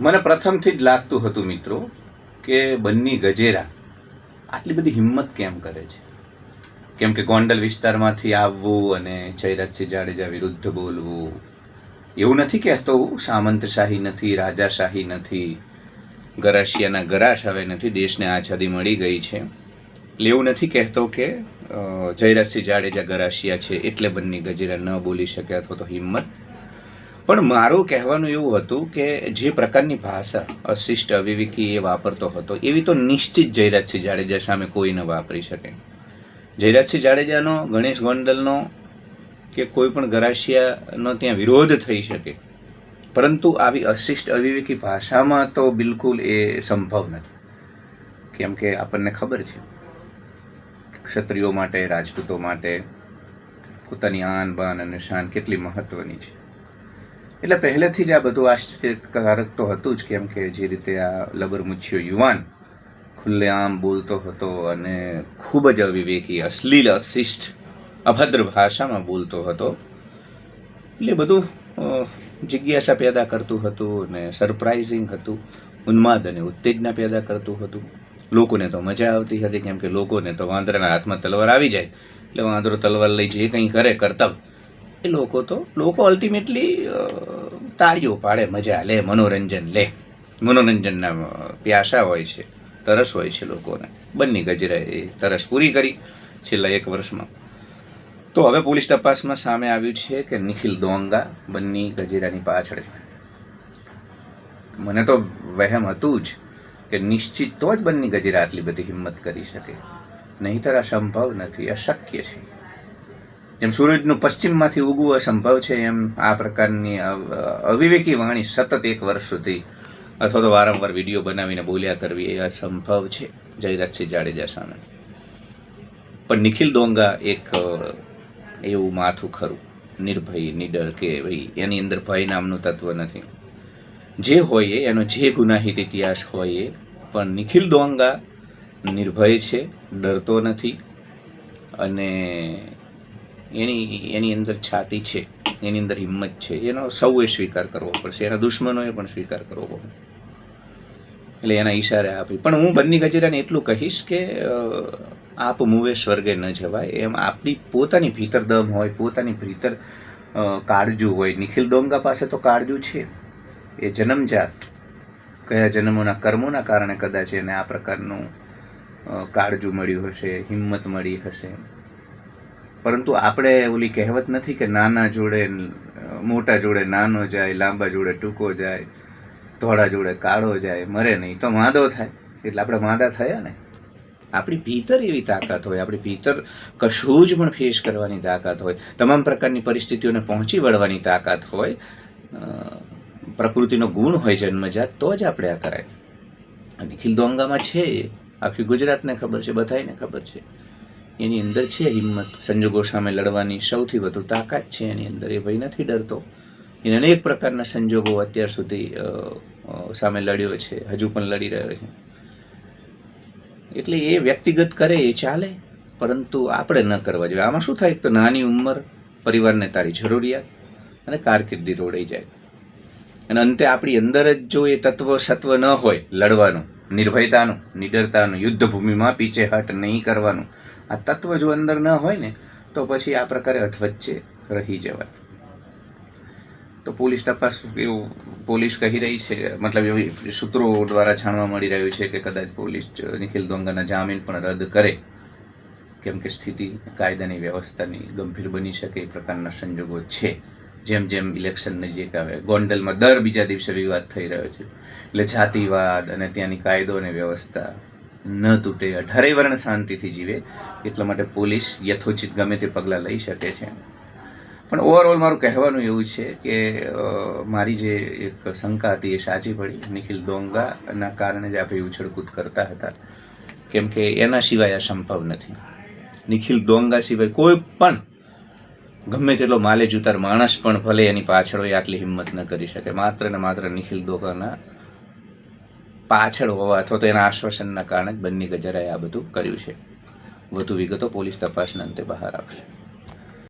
મને પ્રથમથી જ લાગતું હતું મિત્રો કે બન્ની ગજેરા આટલી બધી હિંમત કેમ કરે છે? કેમ કે ગોંડલ વિસ્તારમાંથી આવવું અને જયરાજસિંહ જાડેજા વિરુદ્ધ બોલવું, એવું નથી કહેતો હું. સામંતશાહી નથી, રાજાશાહી નથી ગરાશિયાના ગરાશ હવે નથી, દેશને આઝાદી મળી ગઈ છે. એટલે એવું નથી કહેતો કે જયરાજસિંહ જાડેજા ગરાશિયા છે એટલે બંને ગજેરા ન બોલી શકે અથવા તો હિંમત પણ મારું કહેવાનું એવું હતું કે જે પ્રકારની ભાષા અશિષ્ટ, અવિવેકી એ વાપરતો હતો, એવી તો નિશ્ચિત જયરાજસિંહ જાડેજા સામે કોઈ ન વાપરી શકે. જયરાજસિંહ જાડેજાનો, ગણેશ ગોંડલનો કે કોઈ પણ ગરાશિયાનો ત્યાં વિરોધ થઈ શકે. પરંતુ આવી અશિષ્ટ, અવિવેકી ભાષામાં તો બિલકુલ એ સંભવ નથી. કેમ કે આપણને ખબર છે, ક્ષત્રિયો માટે, રાજપૂતો માટે પોતાની આન બાન અને શાન કેટલી મહત્વની છે. એટલે પહેલેથી જ આ બધું આશ્ચર્યકારક તો હતું જ કેમ કે જે રીતે આ લબરમુછિયો યુવાન ખુલ્લેઆમ બોલતો હતો અને ખૂબ જ અવિવેકી, અશ્લીલ, અશિષ્ટ, અભદ્ર ભાષામાં બોલતો હતો. એટલે બધું જિજ્ઞાસા પેદા કરતું હતું અને સરપ્રાઇઝિંગ હતું, ઉન્માદ અને ઉત્તેજના પેદા કરતું હતું. લોકોને તો મજા આવતી હતી કેમ કે લોકોને તો વાંદરાના હાથમાં તલવાર આવી જાય. એટલે વાંદરો તલવાર લઈ જે કંઈ કરે કરતબ એ લોકો તો, લોકો અલ્ટિમેટલી તાળીઓ પાડે, મજા લે, મનોરંજન લે. મનોરંજનના પ્યાસા હોય છે, તરસ હોય છે લોકોને. બંને ગજરાએ એ તરસ પૂરી કરી છેલ્લા એક વર્ષમાં. તો હવે પોલીસ તપાસમાં સામે આવ્યું છે કે નિખિલ ડોંગા બંને ગજેરાની પાછળ મને તો વહેમ હતું જ કે નિશ્ચિત તો જ બંને ગજેરા આટલી બધી હિંમત કરી શકે. નહીંતર અસંભવ નથી, અશક્ય છે. જેમ સૂરજનું પશ્ચિમમાંથી ઉગવું અસંભવ છે, એમ આ પ્રકારની અવિવેકી વાણી સતત એક વર્ષ સુધી અથવા તો વારંવાર વીડિયો બનાવીને બોલ્યા કરવી એ અસંભવ છે. જયરાજસિંહ જાડેજા સામે. પણ નિખિલ ડોંગા એક, એવું માથું ખરું. નિર્ભય, નિડર કે ભાઈ, એની અંદર ભય નામનું તત્વ નથી. જે હોય એનો જે ગુનાહિત ઇતિહાસ હોય એ, પણ નિખિલ ડોંગા નિર્ભય છે, ડરતો નથી અને એની એની અંદર છાતી છે, એની અંદર હિંમત છે, એનો સૌએ સ્વીકાર કરવો પડશે, એના દુશ્મનોએ પણ સ્વીકાર કરવો પડે. એટલે એના ઈશારે આપી. પણ હું બંને ગજેરાને એટલું કહીશ કે આપ મૂવે સ્વર્ગે ન જવાય. એમ આપણી પોતાની ભીતર દમ હોય, પોતાની ભીતર કાળજું હોય. નિખિલ ડોંગા પાસે તો કાળજું છે. એ જન્મજાત. કયા જન્મોના કર્મોના કારણે કદાચ એને આ પ્રકારનું કાળજું મળ્યું હશે, હિંમત મળી હશે. પરંતુ આપણે ઓલી કહેવત નથી કે નાના જોડે, મોટા જોડે નાનો જાય, લાંબા જોડે ટૂંકો જાય, ધોળા જોડે કાળો જાય, મરે નહીં, તો માદો થાય. એટલે આપણે માદા થયા ને? આપણી ભીતર એવી તાકાત હોય, આપણી ભીતર કશું જ પણ ફેસ કરવાની તાકાત હોય. તમામ પ્રકારની પરિસ્થિતિઓને પહોંચી વળવાની તાકાત હોય. પ્રકૃતિનો ગુણ હોય જન્મજાત, તો જ આપણે આ કરાય. નિખિલ દોંગામાં છે. આખી ગુજરાતને ખબર છે બધાને ખબર છે. એની અંદર છે હિંમત. સંજોગો સામે લડવાની સૌથી વધુ તાકાત છે એની અંદર. એ ભાઈ નથી ડરતો. એને અનેક પ્રકારના સંજોગો અત્યાર સુધી સામે લડ્યો છે. હજુ પણ લડી રહ્યો છે. એટલે એ વ્યક્તિગત કરે, એ ચાલે, પરંતુ આપણે ન કરવા જોઈએ. આમાં શું થાય? તો નાની ઉંમર, પરિવારને તારી જરૂરિયાત અને કારકિર્દી રોડાઈ જાય. અને અંતે આપણી અંદર જ જો એ તત્વ સત્વ ન હોય, લડવાનું, નિર્ભયતાનું, નિડરતાનું યુદ્ધ ભૂમિમાં પીછે હટ નહીં કરવાનું આ તત્વ જો અંદર ન હોય ને, તો પછી આ પ્રકારે અથવચ્ચે રહી જવાય. તો પોલીસ તપાસ એવું પોલીસ કહી રહી છે, મતલબ એવી સૂત્રો દ્વારા જાણવા મળી રહ્યું છે કે કદાચ પોલીસ નિખિલ દોંગાના જામીન પણ રદ કરે, કેમ કે સ્થિતિ કાયદાની વ્યવસ્થાની ગંભીર બની શકે એ પ્રકારના સંજોગો છે. જેમ જેમ ઇલેક્શન નજીક આવે, ગોંડલમાં દર બીજા દિવસે વિવાદ થઈ રહ્યો છે. એટલે જાતિવાદ અને ત્યાંની કાયદો અને વ્યવસ્થા ન તૂટે. અઢારે વર્ણ શાંતિથી જીવે, એટલા માટે પોલીસ યથોચિત ગમે તે પગલાં લઈ શકે છે. પણ ઓવરઓલ મારું કહેવાનું એવું છે કે મારી જે એક શંકા હતી એ સાચી પડી. નિખિલ દોંગાના કારણે જ આપણે ઉછળકૂદ કરતા હતા. કેમ કે એના સિવાય આ સંભવ નથી. નિખિલ ડોંગા સિવાય કોઈ પણ ગમે તેટલો માલે જુતાર માણસ પણ ભલે એની પાછળ હોય, આટલી હિંમત ન કરી શકે. માત્ર ને માત્ર નિખિલ ડોંગાના પાછળ હોવા અથવા તો એના આશ્વાસનના કારણે જ બંને ગજરાએ આ બધું કર્યું છે. વધુ વિગતો પોલીસ તપાસના અંતે બહાર આવશે.